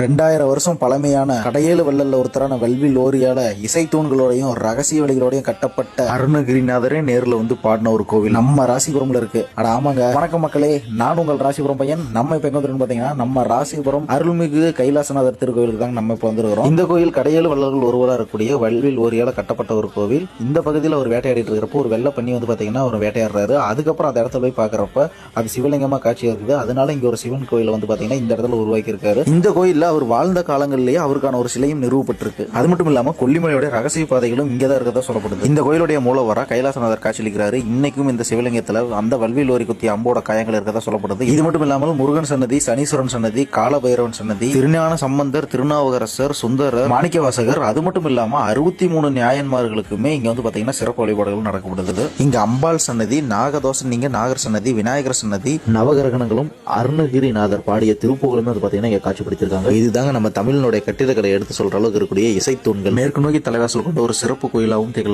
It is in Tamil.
ரெண்டாயிரம் வருஷம் பழமையான கடையேழு வள்ளல்ல ஒருத்தரான வல்வில் ஓரியால இசைத்தூண்களோடையும் ரகசிய வழிகளோடையும் கட்டப்பட்ட அருணகிரிநாதரே நேர்ல வந்து பாடின ஒரு கோவில். நம்ம ராசிபுரம்ல இருக்கு. அட ஆமாங்க. வணக்கம் மக்களே. நான் உங்கள் ராசிபுரம் பையன். நம்ம இப்ப எங்க வந்துருக்கோம் பாத்தீங்கன்னா நம்ம ராசிபுரம் அருள்மிகு கைலாசநாதர் திருக்கோவிலுக்கு தாங்க நம்ம இப்ப வந்திருக்கிறோம் இந்த கோயில் கடையேழு வள்ளல்கள் ஒருவராக இருக்கக்கூடிய வல்வில் ஓரியால கட்டப்பட்ட ஒரு கோவில். இந்த பகுதியில் அவர் வேட்டையாடிட்டு இருக்கிறப்போ ஒரு வெள்ள பண்ணி வந்து பாத்தீங்கன்னா அவர் வேட்டையாடுறாரு. அதுக்கப்புறம் அந்த இடத்துல போய் பாக்குறப்ப அது சிவலிங்கமா காட்சி இருக்குது. அதனால இங்க ஒரு சிவன் கோயில் வந்து பாத்தீங்கன்னா இந்த இடத்துல உருவாக்கி இருக்காரு இந்த கோயில்ல அவர் வாழ்ந்த காலங்களிலேயே அவருக்கான ஒரு சிலையும் நிறுவப்பட்டிருக்கு. அது மட்டும் இல்லாம கொல்லிமலையோட ரகசிய பாதைகளும் இங்கே தான் இருக்கதா சொல்லப்படுது. இந்த கோயிலுடைய மூலவரா கைலாசநாதர் காட்சியளிக்கிறாரு. இன்னைக்கும் இந்த சிவலிங்கத்துல அந்த வல்வில் ஓரி குத்தி அம்போட காயங்கள் இருக்கதா சொல்லப்படுது. இது மட்டும் இல்லாமல் முருகன் சன்னதி சனீஸ்வரன் சன்னதி காலபைரவன் சன்னதி திருஞான சம்பந்தர் திருநாவுக்கரசர் சுந்தரர் மாணிக்கவாசகர் அது மட்டும் இல்லாம அறுபத்தி மூணு நியாயன்மார்களுக்குமே இங்க வந்து பாத்தீங்கன்னா சிறப்பு வழிபாடுகள் நடக்கப்படுது இங்க அம்பாள் சன்னதி நாகதோஷன் நீங்க நாகர் சன்னதி விநாயகர் சன்னதி நவகிரகணங்களும் அருணகிரிநாதர் பாடிய திருப்புகளுமே வந்து பாத்தீங்கன்னா இங்க காட்சிப்படுத்திருக்காங்க இதுதாங்க நம்ம தமிழினுடைய கட்டிடக்கலை எடுத்து சொல்ற அளவுக்கு இருக்கக்கூடிய இசைத்தூண்கள் மேற்கு நோக்கி தலைவாசல் கொண்ட ஒரு சிறப்பு கோயிலாகவும் திகழ்